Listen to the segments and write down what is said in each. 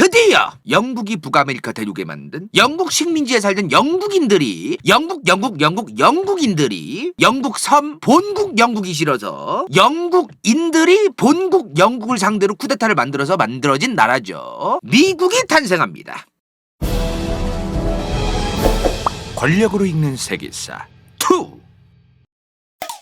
드디어 영국이 북아메리카 대륙에 만든 영국 식민지에 살던 영국인들이 영국 영국 영국 영국인들이 영국 섬 본국 영국이 싫어서 영국인들이 본국 영국을 상대로 쿠데타를 만들어서 만들어진 나라죠. 미국이 탄생합니다. 권력으로 읽는 세계사 2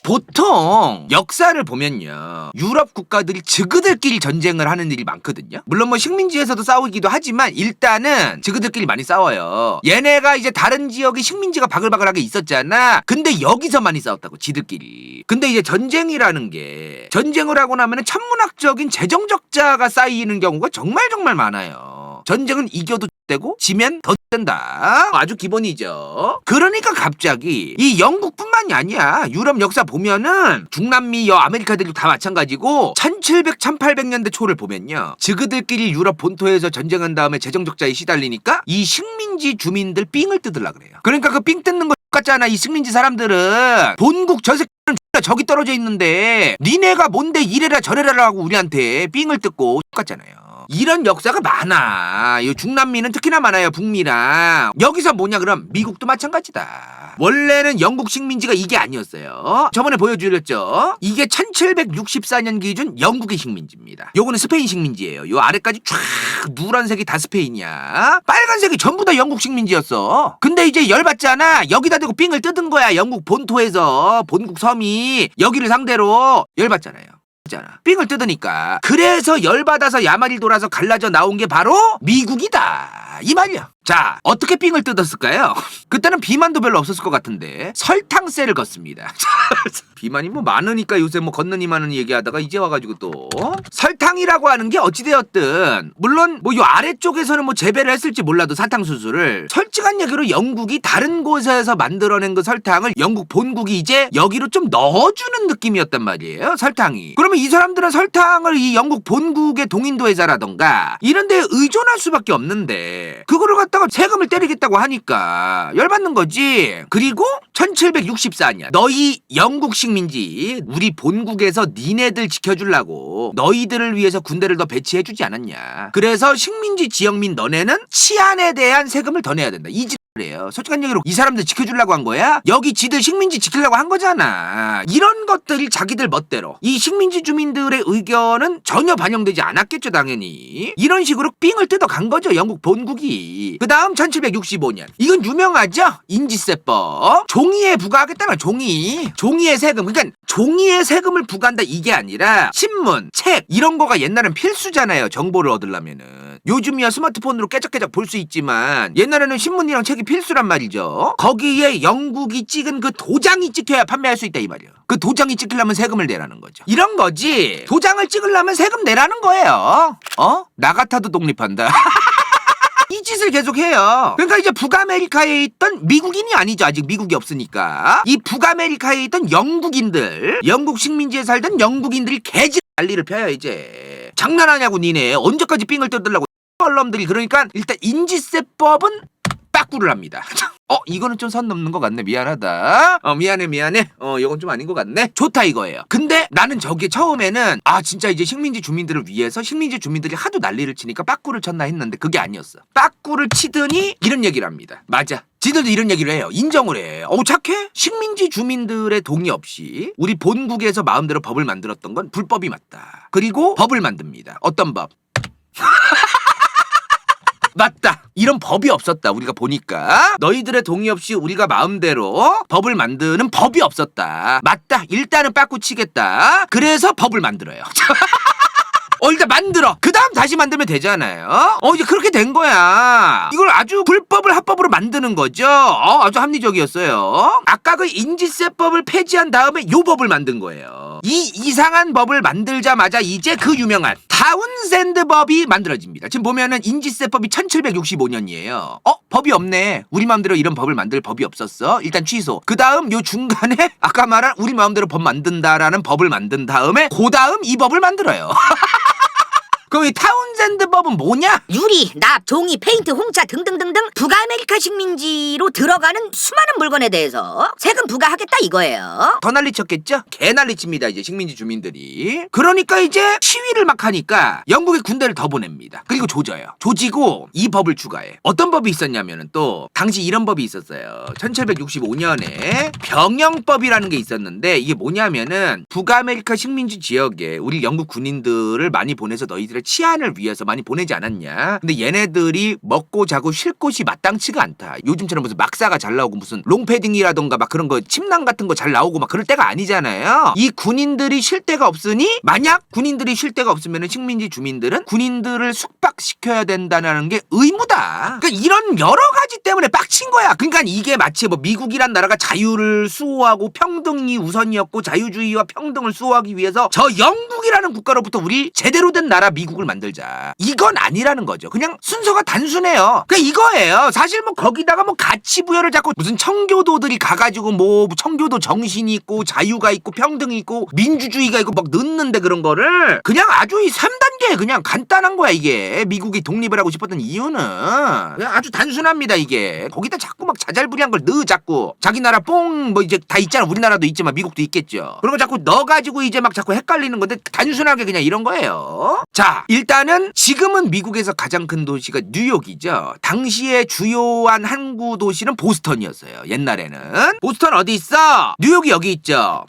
보통 역사를 보면요. 유럽 국가들이 지그들끼리 전쟁을 하는 일이 많거든요. 물론 뭐 식민지에서도 싸우기도 하지만 일단은 지그들끼리 많이 싸워요. 얘네가 이제 다른 지역에 식민지가 바글바글하게 있었잖아. 근데 여기서 많이 싸웠다고 지들끼리. 근데 이제 전쟁이라는 게 전쟁을 하고 나면 천문학적인 재정 적자가 쌓이는 경우가 정말 정말 많아요. 전쟁은 이겨도 되고 지면 더 된다. 아주 기본이죠. 그러니까 갑자기 이 영국뿐만이 아니야. 유럽 역사 보면은 중남미 여 아메리카 대륙 다 마찬가지고 1700, 1800년대 초를 보면요. 지그들끼리 유럽 본토에서 전쟁한 다음에 재정 적자에 시달리니까 이 식민지 주민들 삥을 뜯으려 그래요. 그러니까 그 삥 뜯는 거 똑같잖아. 이 식민지 사람들은 본국 저 새끼는 저기 떨어져 있는데 니네가 뭔데 이래라 저래라 하고 우리한테 삥을 뜯고 똑같잖아요. 이런 역사가 많아. 이 중남미는 특히나 많아요. 북미랑. 여기서 뭐냐 그럼 미국도 마찬가지다. 원래는 영국 식민지가 이게 아니었어요. 저번에 보여드렸죠. 이게 1764년 기준 영국의 식민지입니다. 요거는 스페인 식민지예요. 요 아래까지 쫙 누란색이 다 스페인이야. 빨간색이 전부 다 영국 식민지였어. 근데 이제 열받잖아. 여기다 대고 삥을 뜯은 거야. 영국 본토에서 본국 섬이 여기를 상대로 열받잖아요. 잖아. 삥을 뜯으니까. 그래서 열받아서 야마리 돌아서 갈라져 나온 게 바로 미국이다. 이 말이야. 자, 어떻게 삥을 뜯었을까요? 그때는 비만도 별로 없었을 것 같은데 설탕세를 걷습니다. 비만이 뭐 많으니까 요새 뭐 걷느니 마느니 얘기하다가 이제 와가지고 또 설탕이라고 하는 게 어찌되었든 물론 뭐 요 아래쪽에서는 뭐 재배를 했을지 몰라도 사탕수수를 솔직한 얘기로 영국이 다른 곳에서 만들어낸 그 설탕을 영국 본국이 이제 여기로 좀 넣어주는 느낌이었단 말이에요 설탕이 그러면 이 사람들은 설탕을 이 영국 본국의 동인도 회사라던가 이런 데에 의존할 수밖에 없는데 그거를 갖다 가 세금을 때리겠다고 하니까 열받는 거지. 그리고 1764년 너희 영국 식민지 우리 본국에서 니네들 지켜주려고 너희들을 위해서 군대를 더 배치해주지 않았냐. 그래서 식민지 지역민 너네는 치안에 대한 세금을 더 내야 된다. 이 그래요. 솔직한 얘기로 이 사람들 지켜주려고 한 거야? 여기 지들 식민지 지키려고 한 거잖아. 이런 것들이 자기들 멋대로. 이 식민지 주민들의 의견은 전혀 반영되지 않았겠죠, 당연히. 이런 식으로 삥을 뜯어 간 거죠, 영국 본국이. 그 다음 1765년. 이건 유명하죠? 인지세법. 종이에 부과하겠다는 종이. 종이에 세금. 그러니까 종이에 세금을 부과한다 이게 아니라 신문, 책 이런 거가 옛날엔 필수잖아요. 정보를 얻으려면은. 요즘이야 스마트폰으로 깨작깨작 볼 수 있지만 옛날에는 신문이랑 책이 필수란 말이죠. 거기에 영국이 찍은 그 도장이 찍혀야 판매할 수 있다 이 말이에요. 그 도장이 찍히려면 세금을 내라는 거죠. 이런 거지. 도장을 찍으려면 세금 내라는 거예요. 어? 나 같아도 독립한다. 이 짓을 계속해요. 그러니까 이제 북아메리카에 있던 미국인이 아니죠. 아직 미국이 없으니까. 이 북아메리카에 있던 영국인들, 영국 식민지에 살던 영국인들이 개질 난리를 펴요 이제. 장난하냐고 니네. 언제까지 삥을 뜯으려고 놈들이 그러니까 일단 인지세법은 빠꾸를 합니다. 어 이거는 좀 선 넘는 것 같네. 미안하다. 어 미안해 미안해. 어 이건 좀 아닌 것 같네. 좋다 이거예요. 근데 나는 저게 처음에는 아 진짜 이제 식민지 주민들을 위해서 식민지 주민들이 하도 난리를 치니까 빠꾸를 쳤나 했는데 그게 아니었어. 빠꾸를 치더니 이런 얘기를 합니다. 맞아. 지들도 이런 얘기를 해요. 인정을 해어 착해? 식민지 주민들의 동의 없이 우리 본국에서 마음대로 법을 만들었던 건 불법이 맞다. 그리고 법을 만듭니다. 어떤 법 맞다. 이런 법이 없었다. 우리가 보니까 너희들의 동의 없이 우리가 마음대로 법을 만드는 법이 없었다. 맞다. 일단은 빠꾸 치겠다. 그래서 법을 만들어요. 어 일단 만들어 그 다음 다시 만들면 되잖아요 어 이제 그렇게 된 거야 이걸 아주 불법을 합법으로 만드는 거죠 어 아주 합리적이었어요 아까 그 인지세법을 폐지한 다음에 요 법을 만든 거예요 이 이상한 법을 만들자마자 이제 그 유명한 다운샌드 법이 만들어집니다. 지금 보면은 인지세법이 1765년이에요. 어? 법이 없네. 우리 마음대로 이런 법을 만들 법이 없었어. 일단 취소. 그 다음 요 중간에 아까 말한 우리 마음대로 법 만든다라는 법을 만든 다음에 그 다음 이 법을 만들어요 그럼 이 타운젠드법은 뭐냐? 유리, 납, 종이, 페인트, 홍차 등등등등 북아메리카 식민지로 들어가는 수많은 물건에 대해서 세금 부과하겠다 이거예요. 더 난리 쳤겠죠? 개 난리 칩니다 이제 식민지 주민들이 그러니까 이제 시위를 막 하니까 영국이 군대를 더 보냅니다 그리고 조져요 조지고 이 법을 추가해 어떤 법이 있었냐면은 또 당시 이런 법이 있었어요 1765년에 병영법이라는 게 있었는데 이게 뭐냐면은 북아메리카 식민지 지역에 우리 영국 군인들을 많이 보내서 너희들 의 치안을 위해서 많이 보내지 않았냐 근데 얘네들이 먹고 자고 쉴 곳이 마땅치가 않다 요즘처럼 무슨 막사가 잘 나오고 무슨 롱패딩이라던가 막 그런 거 침낭 같은 거 잘 나오고 막 그럴 때가 아니잖아요. 이 군인들이 쉴 데가 없으니 만약 군인들이 쉴 데가 없으면 식민지 주민들은 군인들을 숙박시켜야 된다는 게 의무다. 그러니까 이런 여러 가지 때문에 빡친 거야. 그러니까 이게 마치 뭐 미국이란 나라가 자유를 수호하고 평등이 우선이었고 자유주의와 평등을 수호하기 위해서 저 영국이라는 국가로부터 우리 제대로 된 나라 미국 을 만들자. 이건 아니라는 거죠. 그냥 순서가 단순해요. 그냥 이거예요. 사실 뭐 거기다가 뭐 가치 부여를 자꾸 무슨 청교도들이 가가지고 뭐 청교도 정신이 있고 자유가 있고 평등이 있고 민주주의가 있고 막 넣는데 그런 거를 그냥 아주 이 3단계 그냥 간단한 거야 이게 미국이 독립을 하고 싶었던 이유는 그냥 아주 단순합니다 이게 거기다 자꾸 막 자잘부리한 걸 넣어 자꾸 자기 나라 뽕 뭐 이제 다 있잖아 우리나라도 있지만 미국도 있겠죠 그런 거 자꾸 넣어가지고 이제 막 자꾸 헷갈리는 건데 단순하게 그냥 이런 거예요 자 일단은 지금은 미국에서 가장 큰 도시가 뉴욕이죠. 당시에 주요한 항구 도시는 보스턴이었어요. 옛날에는. 보스턴 어디 있어? 뉴욕이 여기 있죠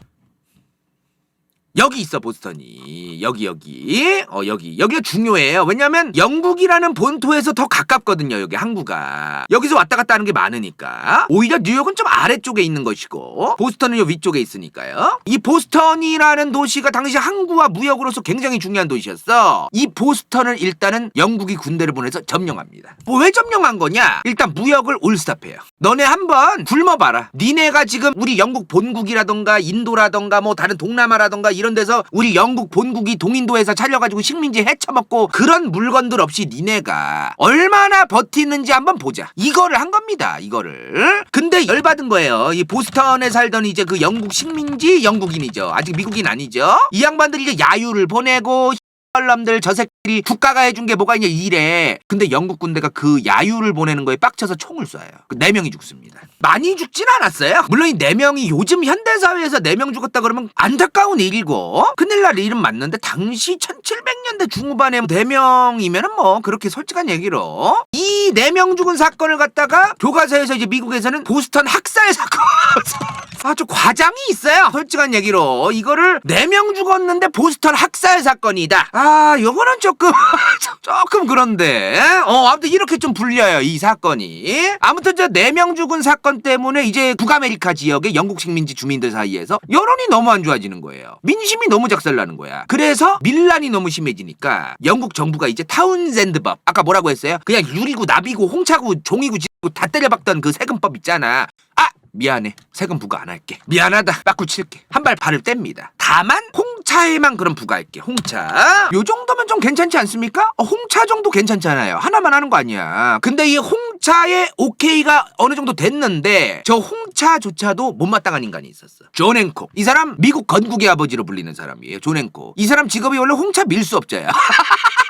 여기 있어 보스턴이. 여기 여기. 어 여기. 여기가 중요해요. 왜냐면 영국이라는 본토에서 더 가깝거든요 여기 항구가. 여기서 왔다 갔다 하는 게 많으니까. 오히려 뉴욕은 좀 아래쪽에 있는 것이고 보스턴은 요 위쪽에 있으니까요. 이 보스턴이라는 도시가 당시 항구와 무역으로서 굉장히 중요한 도시였어. 이 보스턴을 일단은 영국이 군대를 보내서 점령합니다. 뭐 왜 점령한 거냐? 일단 무역을 올스탑해요. 너네 한번 굶어봐라. 니네가 지금 우리 영국 본국이라던가 인도라던가 뭐 다른 동남아라던가 이런 데서 우리 영국 본국이 동인도에서 차려가지고 식민지 헤쳐먹고 그런 물건들 없이 니네가 얼마나 버티는지 한번 보자. 이거를 한 겁니다 이거를. 근데 열받은 거예요. 이 보스턴에 살던 이제 그 영국 식민지 영국인이죠. 아직 미국인 아니죠. 이 양반들이 이제 야유를 보내고 놈들 저 새끼리 국가가 해준 게 뭐가 있냐 이래 근데 영국 군대가 그 야유를 보내는 거에 빡쳐서 총을 쏴요. 그 네 명이 죽습니다. 많이 죽진 않았어요. 물론 이 네 명이 요즘 현대 사회에서 네 명 죽었다 그러면 안타까운 일이고 큰일 날 일은 맞는데 당시 1700년대 중후반에 네 명이면은 뭐 그렇게 솔직한 얘기로. 이 네 명 죽은 사건을 갖다가 교과서에서 이제 미국에서는 보스턴 학살 사건 아주 과장이 있어요. 솔직한 얘기로 이거를 네 명 죽었는데 보스턴 학살 사건이다. 아, 요거는 조금 조금 그런데 어 아무튼 이렇게 좀 불려요 이 사건이. 아무튼 저 네 명 죽은 사건 때문에 이제 북아메리카 지역의 영국 식민지 주민들 사이에서 여론이 너무 안 좋아지는 거예요. 민심이 너무 작살나는 거야. 그래서 밀란이 너무 심해지니까 영국 정부가 이제 타운젠드법 아까 뭐라고 했어요? 그냥 유리고 나비고 홍차고 종이고 지고 다 때려박던 그 세금법 있잖아. 아 미안해. 세금 부과 안 할게. 미안하다. 빠꾸 칠게. 한 발 발을 뗍니다. 다만 홍차에만 그럼 부과할게. 홍차. 요 정도면 좀 괜찮지 않습니까? 어, 홍차 정도 괜찮잖아요. 하나만 하는 거 아니야. 근데 이 홍차의 오케이가 어느 정도 됐는데 저 홍차조차도 못마땅한 인간이 있었어. 존 앤콕. 이 사람 미국 건국의 아버지로 불리는 사람이에요. 존 앤콕. 이 사람 직업이 원래 홍차 밀수업자야.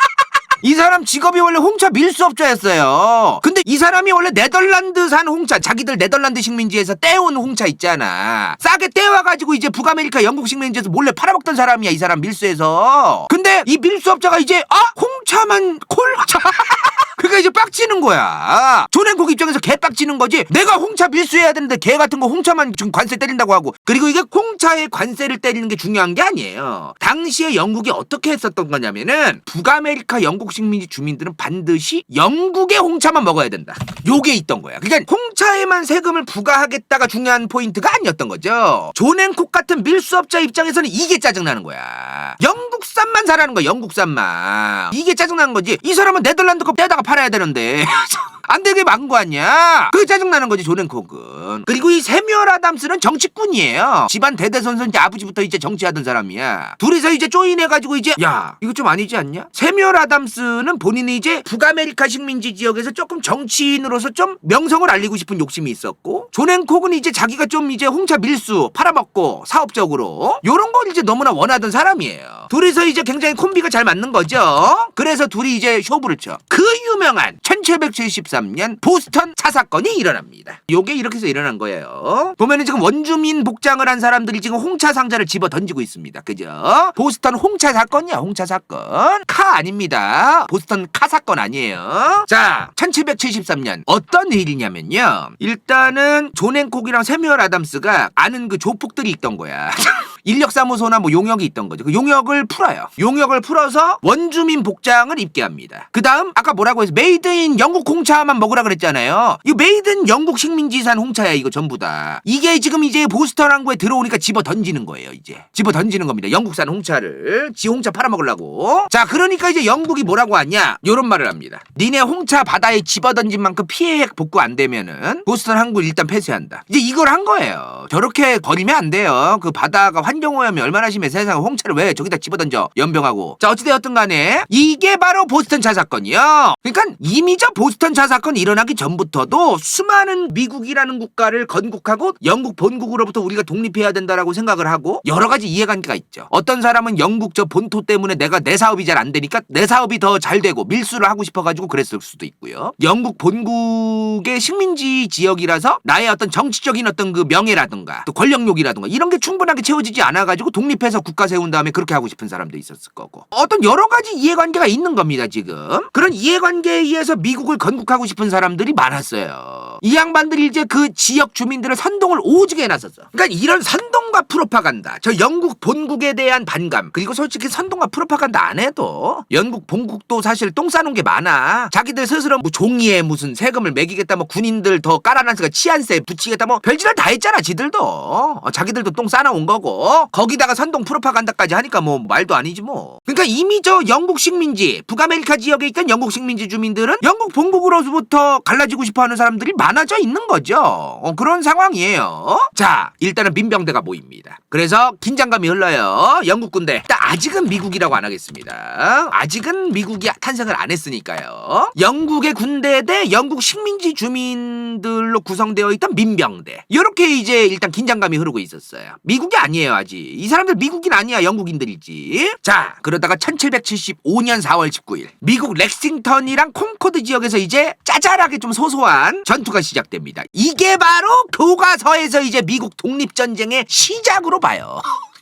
이 사람 직업이 원래 홍차 밀수업자였어요. 근데 이 사람이 원래 네덜란드산 홍차, 자기들 네덜란드 식민지에서 떼온 홍차 있잖아. 싸게 떼와가지고 이제 북아메리카 영국 식민지에서 몰래 팔아먹던 사람이야, 이 사람 밀수해서. 근데 이 밀수업자가 이제, 아, 홍차만 콜? 그러니까 이제 빡치는 거야. 조랭국 입장에서 개 빡치는 거지. 내가 홍차 밀수해야 되는데 개 같은 거 홍차만 지금 관세 때린다고 하고. 그리고 이게 홍차에 관세를 때리는 게 중요한 게 아니에요. 당시에 영국이 어떻게 했었던 거냐면은 북아메리카 영국 식민지 주민들은 반드시 영국의 홍차만 먹어야 된다. 요게 있던 거야. 그러니까 홍차에만 세금을 부과하겠다가 중요한 포인트가 아니었던 거죠. 존앤콕 같은 밀수업자 입장에서는 이게 짜증나는 거야. 영국산만 사라는 거야. 영국산만. 이게 짜증나는 거지. 이 사람은 네덜란드 거 떼다가 팔아야 되는데. 안 되게 막은 거 아니야? 그게 짜증나는 거지 조렌콕은. 그리고 이 세뮤얼 아담스는 정치꾼이에요. 집안 대대손손 이제 아버지부터 이제 정치하던 사람이야. 둘이서 이제 조인해가지고 이제 야 이거 좀 아니지 않냐? 세뮤얼 아담스는 본인이 이제 북아메리카 식민지 지역에서 조금 정치인으로서 좀 명성을 알리고 싶은 욕심이 있었고 조렌콕은 이제 자기가 좀 이제 홍차 밀수 팔아먹고 사업적으로 요런 걸 이제 너무나 원하던 사람이에요. 둘이서 이제 굉장히 콤비가 잘 맞는 거죠. 그래서 둘이 이제 쇼부를 쳐. 그 유명한 1773년 보스턴 차 사건이 일어납니다. 요게 이렇게 해서 일어난 거예요. 보면은 지금 원주민 복장을 한 사람들이 지금 홍차 상자를 집어 던지고 있습니다. 그죠? 보스턴 홍차 사건이야, 홍차 사건. 카 아닙니다. 보스턴 카 사건 아니에요. 자, 1773년 어떤 일이냐면요. 일단은 존 앤콕이랑 세뮤얼 아담스가 아는 그 조폭들이 있던 거야. 인력사무소나 뭐 용역이 있던 거죠. 그 용역을 풀어요. 용역을 풀어서 원주민 복장을 입게 합니다. 그 다음 아까 뭐라고 해서 메이드 인 영국 홍차만 먹으라 그랬잖아요. 이거 메이드 인 영국 식민지산 홍차야 이거 전부 다. 이게 지금 이제 보스턴 항구에 들어오니까 집어 던지는 거예요 이제. 집어 던지는 겁니다. 영국산 홍차를 지 홍차 팔아먹으려고. 자 그러니까 이제 영국이 뭐라고 하냐 요런 말을 합니다. 니네 홍차 바다에 집어 던진 만큼 피해 복구 안 되면은 보스턴 항구 일단 폐쇄한다. 이제 이걸 한 거예요. 저렇게 버리면 안 돼요. 그 바다가 환 경오염이 얼마나 심해? 세상에 홍차를 왜 저기다 집어던져? 연병하고. 자 어찌되었든 간에 이게 바로 보스턴 차 사건이요. 그러니까 이미 저 보스턴 차 사건이 일어나기 전부터도 수많은 미국이라는 국가를 건국하고 영국 본국으로부터 우리가 독립해야 된다라고 생각을 하고 여러 가지 이해관계가 있죠. 어떤 사람은 영국 저 본토 때문에 내가 내 사업이 잘 안 되니까 내 사업이 더 잘 되고 밀수를 하고 싶어가지고 그랬을 수도 있고요. 영국 본국의 식민지 지역이라서 나의 어떤 정치적인 어떤 그 명예라든가 또 권력욕이라든가 이런 게 충분하게 채워지지 않아가지고 독립해서 국가 세운 다음에 그렇게 하고 싶은 사람도 있었을 거고. 어떤 여러 가지 이해관계가 있는 겁니다 지금. 그런 이해관계에 의해서 미국을 건국하고 싶은 사람들이 많았어요 이 양반들이 이제 그 지역 주민들을 선동을 오지게 해놨었어. 그러니까 이런 선동과 프로파간다. 저 영국 본국에 대한 반감. 그리고 솔직히 선동과 프로파간다 안 해도 영국 본국도 사실 똥 싸놓은 게 많아. 자기들 스스로 뭐 종이에 무슨 세금을 매기겠다 뭐 군인들 더 깔아놨으니까 치안세 붙이겠다 뭐 별짓을 다 했잖아 지들도. 어, 자기들도 똥 싸놓은 거고. 거기다가 선동 프로파간다까지 하니까 뭐 말도 아니지 뭐. 그러니까 이미 저 영국 식민지 북아메리카 지역에 있던 영국 식민지 주민들은 영국 본국으로부터 갈라지고 싶어하는 사람들이 많 아져 있는 거죠. 어, 그런 상황이에요. 자 일단은 민병대가 모입니다. 그래서 긴장감이 흘러요. 영국 군대. 일단 아직은 미국이라고 안 하겠습니다. 아직은 미국이 탄생을 안 했으니까요. 영국의 군대 대 영국 식민지 주민들로 구성되어 있던 민병대. 이렇게 이제 일단 긴장감이 흐르고 있었어요. 미국이 아니에요 아직. 이 사람들 미국인 아니야 영국인들이지. 자 그러다가 1775년 4월 19일 미국 렉싱턴이랑 콩코드 지역에서 이제 짜잘하게 좀 소소한 전투가 시작됩니다 이게 바로 교과서에서 이제 미국 독립전쟁의 시작으로 봐요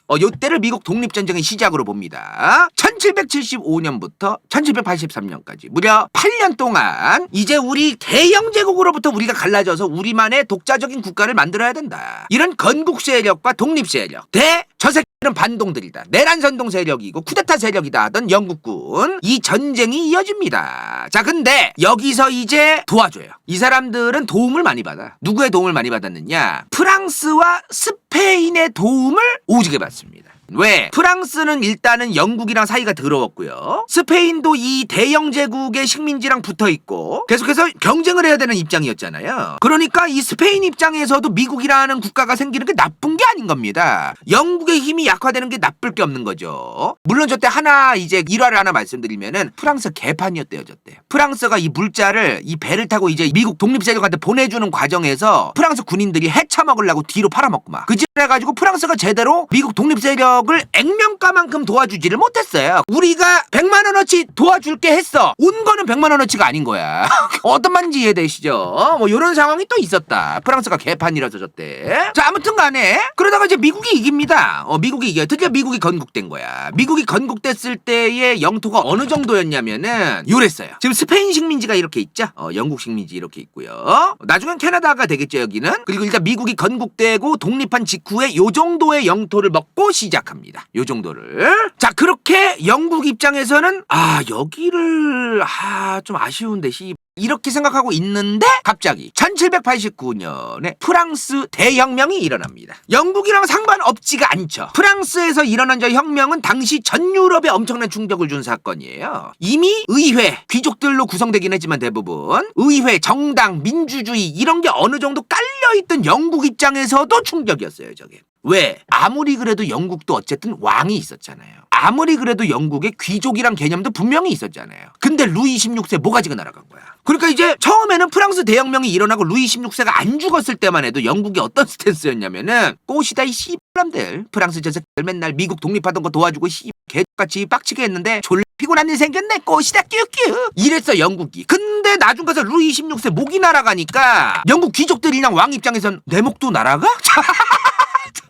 어, 요때를 미국 독립전쟁의 시작으로 봅니다. 1775년부터 1783년까지 무려 8년 동안 이제 우리 대영 제국으로부터 우리가 갈라져서 우리만의 독자적인 국가를 만들어야 된다. 이런 건국 세력과 독립 세력 대 저새 끼는 반동들이다. 내란 선동 세력이고 쿠데타 세력이다 하던 영국군 이 전쟁이 이어집니다. 자 근데 여기서 이제 도와줘요. 이 사람들은 도움을 많이 받아. 누구의 도움을 많이 받았느냐? 프랑스와 스페인의 도움을 오지게 받습니다. 왜? 프랑스는 일단은 영국이랑 사이가 더러웠고요. 스페인도 이 대영 제국의 식민지랑 붙어 있고 계속해서 경쟁을 해야 되는 입장이었잖아요. 그러니까 이 스페인 입장에서도 미국이라는 국가가 생기는 게 나쁜 게 아닌 겁니다. 영국의 힘이 약화되는 게 나쁠 게 없는 거죠. 물론 저때 하나 이제 일화를 하나 말씀드리면은 프랑스 개판이었대요, 저때. 프랑스가 이 물자를 이 배를 타고 이제 미국 독립세력한테 보내주는 과정에서 프랑스 군인들이 해쳐 먹으려고 뒤로 팔아먹고 막. 그짓 해가지고 프랑스가 제대로 미국 독립세력 을 액면가만큼 도와주지를 못했어요. 우리가 100만 원어치 도와줄게 했어. 온 거는 100만 원어치가 아닌 거야. 어떤 말인지 이해되시죠? 뭐 이런 상황이 또 있었다. 프랑스가 개판이라서 저때. 자 아무튼 간에 그러다가 이제 미국이 이깁니다. 어, 미국이 이겨. 드디어 미국이 건국된 거야. 미국이 건국됐을 때의 영토가 어느 정도였냐면은 요랬어요. 지금 스페인 식민지가 이렇게 있죠. 어, 영국 식민지 이렇게 있고요. 나중엔 캐나다가 되겠죠 여기는. 그리고 일단 미국이 건국되고 독립한 직후에 요 정도의 영토를 먹고 시작 합니다. 요 정도를. 자 그렇게 영국 입장에서는 아 여기를 아 좀 아쉬운데 시 이렇게 생각하고 있는데 갑자기 1789년에 프랑스 대혁명이 일어납니다. 영국이랑 상관없지가 않죠. 프랑스에서 일어난 저 혁명은 당시 전 유럽에 엄청난 충격을 준 사건이에요. 이미 의회, 귀족들로 구성되긴 했지만 대부분 의회, 정당, 민주주의 이런 게 어느 정도 깔려있던 영국 입장에서도 충격이었어요, 저게. 왜? 아무리 그래도 영국도 어쨌든 왕이 있었잖아요. 아무리 그래도 영국의 귀족이란 개념도 분명히 있었잖아요. 근데 루이 16세 뭐가지가 날아간 거야. 그러니까 이제 처음에는 프랑스 대혁명이 일어나고 루이 16세가 안 죽었을 때만 해도 영국이 어떤 스탠스였냐면은 꽃이다 이 씨람들 프랑스 저 새끼들 맨날 미국 독립하던 거 도와주고 씨 개같이 빡치게 했는데 졸 피곤한 일 생겼네 꽃이다 끼우끼우 이랬어 영국이 근데 나중 가서 루이 16세 목이 날아가니까 영국 귀족들이랑 왕 입장에선 내 목도 날아가?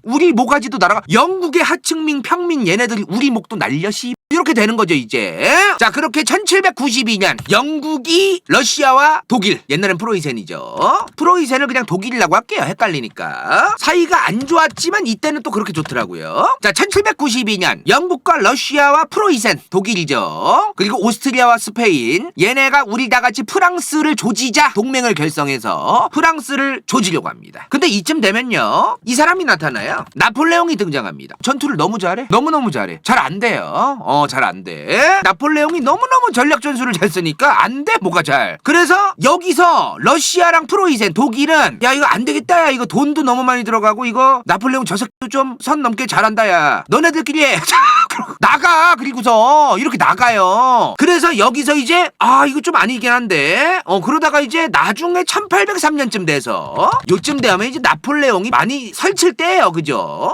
우리 모가지도 날아가 영국의 하층민 평민 얘네들이 우리 목도 날려 씨. 이렇게 되는 거죠 이제. 자 그렇게 1792년 영국이 러시아와 독일 옛날엔 프로이센이죠. 프로이센을 그냥 독일이라고 할게요 헷갈리니까. 사이가 안 좋았지만 이때는 또 그렇게 좋더라고요. 자 1792년 영국과 러시아와 프로이센 독일이죠. 그리고 오스트리아와 스페인. 얘네가 우리 다 같이 프랑스를 조지자 동맹을 결성해서 프랑스를 조지려고 합니다. 근데 이쯤 되면요 이 사람이 나타나요 나폴레옹이 등장합니다. 전투를 너무 잘해? 너무너무 잘해. 잘 안 돼요. 어 잘 안 돼. 나폴레옹이 너무너무 전략 전술을 잘 쓰니까 안 돼 뭐가 잘. 그래서 여기서 러시아랑 프로이센 독일은 야 이거 안 되겠다 야. 이거 돈도 너무 많이 들어가고 이거 나폴레옹 저 새끼도 좀 선 넘게 잘한다 야. 너네들끼리 해. 나가 그리고서 이렇게 나가요. 그래서 여기서 이제 아 이거 좀 아니긴 한데 어 그러다가 이제 나중에 1803년쯤 돼서 요쯤 되면 이제 나폴레옹이 많이 설칠 때예요 그죠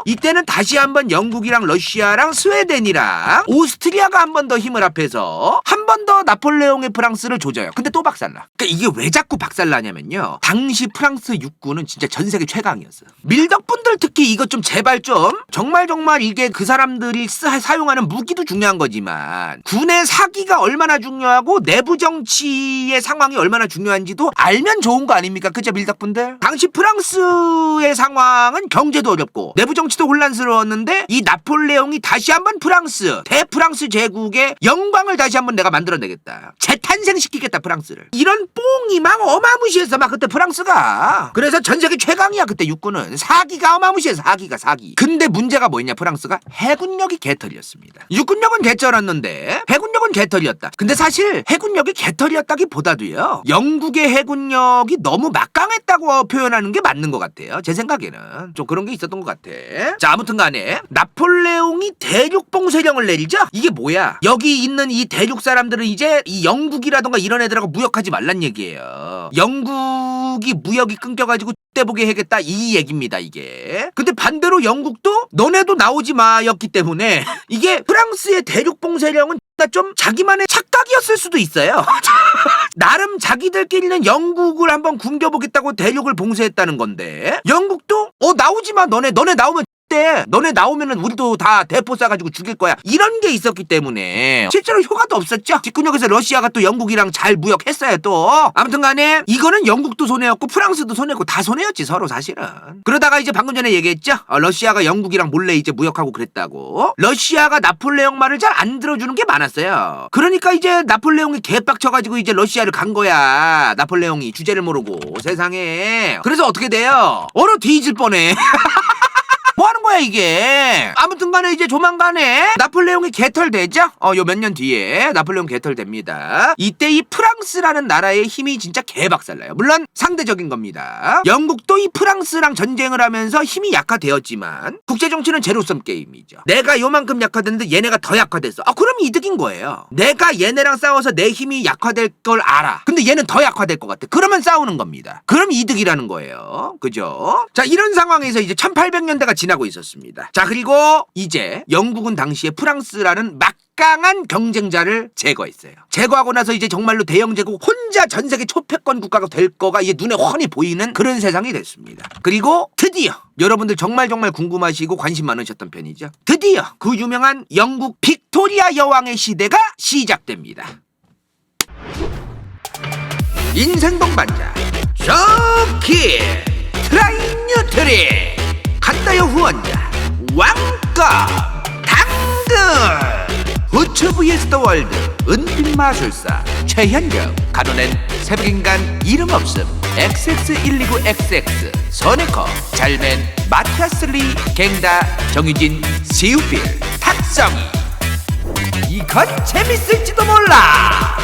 이때는 다시 한번 영국이랑 러시아랑 스웨덴이랑 오스트리아가 한 번 더 힘을 합해서 한 번 더 나폴레옹의 프랑스를 조져요. 근데 또 박살나. 그러니까 이게 왜 자꾸 박살나냐면요. 당시 프랑스 육군은 진짜 전 세계 최강이었어요. 밀덕분들 특히 이것 좀 제발 좀. 정말 정말 이게 그 사람들이 쓰- 사용하는 무기도 중요한 거지만 군의 사기가 얼마나 중요하고 내부 정치의 상황이 얼마나 중요한지도 알면 좋은 거 아닙니까? 그죠 밀덕분들? 당시 프랑스의 상황은 경제도 어렵고 내부 정치도 혼란스러웠는데 이 나폴레옹이 다시 한번 프랑스 대프랑스 제국의 영광을 다시 한번 내가 만들어내겠다. 재탄생시키겠다 프랑스를. 이런 뽕이 막 어마무시해서 막 그때 프랑스가. 그래서 전 세계 최강이야 그때 육군은. 사기가 어마무시해 사기가 사기. 근데 문제가 뭐였냐 프랑스가? 해군력이 개털이었습니다. 육군력은 개쩔었는데 해군력은 개털이었다. 근데 사실 해군력이 개털이었다기보다도요 영국의 해군력이 너무 막강했다고 표현하는 게 맞는 것 같아요 제 생각에는. 좀 그런 게 있었던 것 같아. 자 아무튼 간에 나폴레옹이 대륙봉쇄령을 내리죠 이게 뭐야? 여기 있는 이 대륙 사람들은 이제 이 영국이라던가 이런 애들하고 무역하지 말란 얘기예요. 영국이 무역이 끊겨가지고 때보게 해야겠다 이 얘기입니다 이게. 근데 반대로 영국도 너네도 나오지 마였기 때문에 이게 프랑스의 대륙봉쇄령은 좀 자기만의 착각이었을 수도 있어요. 나름 자기들끼리는 영국을 한번 굶겨보겠다고 대륙을 봉쇄했다는 건데 영국도 어 나오지 마 너네. 너네 나오면 때 너네 나오면은 우리도 다 대포 쏴가지고 죽일 거야. 이런 게 있었기 때문에 실제로 효과도 없었죠. 뒷근육에서 러시아가 또 영국이랑 잘 무역했어요 또. 아무튼간에 이거는 영국도 손해였고 프랑스도 손해고 다 손해였지 서로 사실은. 그러다가 이제 방금 전에 얘기했죠? 어, 러시아가 영국이랑 몰래 이제 무역하고 그랬다고. 러시아가 나폴레옹 말을 잘 안 들어주는 게 많았어요. 그러니까 이제 나폴레옹이 개빡쳐가지고 이제 러시아를 간 거야. 나폴레옹이 주제를 모르고 세상에. 그래서 어떻게 돼요? 얼어 뒤질 뻔해 뭐 하는 거야 이게? 아무튼 간에 이제 조만간에 나폴레옹이 개털되죠? 어 요 몇 년 뒤에 나폴레옹 개털됩니다. 이때 이 프랑스라는 나라의 힘이 진짜 개박살나요. 물론 상대적인 겁니다. 영국도 이 프랑스랑 전쟁을 하면서 힘이 약화되었지만 국제 정치는 제로섬 게임이죠. 내가 요만큼 약화됐는데 얘네가 더 약화됐어. 아 그럼 이득인 거예요. 내가 얘네랑 싸워서 내 힘이 약화될 걸 알아. 근데 얘는 더 약화될 것 같아. 그러면 싸우는 겁니다. 그럼 이득이라는 거예요. 그죠? 자 이런 상황에서 이제 1800년대가 지나고 있었습니다. 자 그리고 이제 영국은 당시에 프랑스라는 막 강한 경쟁자를 제거했어요. 제거하고 나서 이제 정말로 대영 제국 혼자 전 세계 초패권 국가가 될 거가 이제 눈에 훤히 보이는 그런 세상이 됐습니다. 그리고 드디어 여러분들 정말 정말 궁금하시고 관심 많으셨던 편이죠. 드디어 그 유명한 영국 빅토리아 여왕의 시대가 시작됩니다. 인생 동반자 저키 트라이 뉴트리 간다요 후원자 왕가 당근. 우츠 vs 더 월드 은빛 마술사 최현경. 가로낸 새벽인간 이름 없음 XX129XX 선에커 잘맨 마티아슬리 갱다 정유진 세우필 탁성이. 이건 재밌을지도 몰라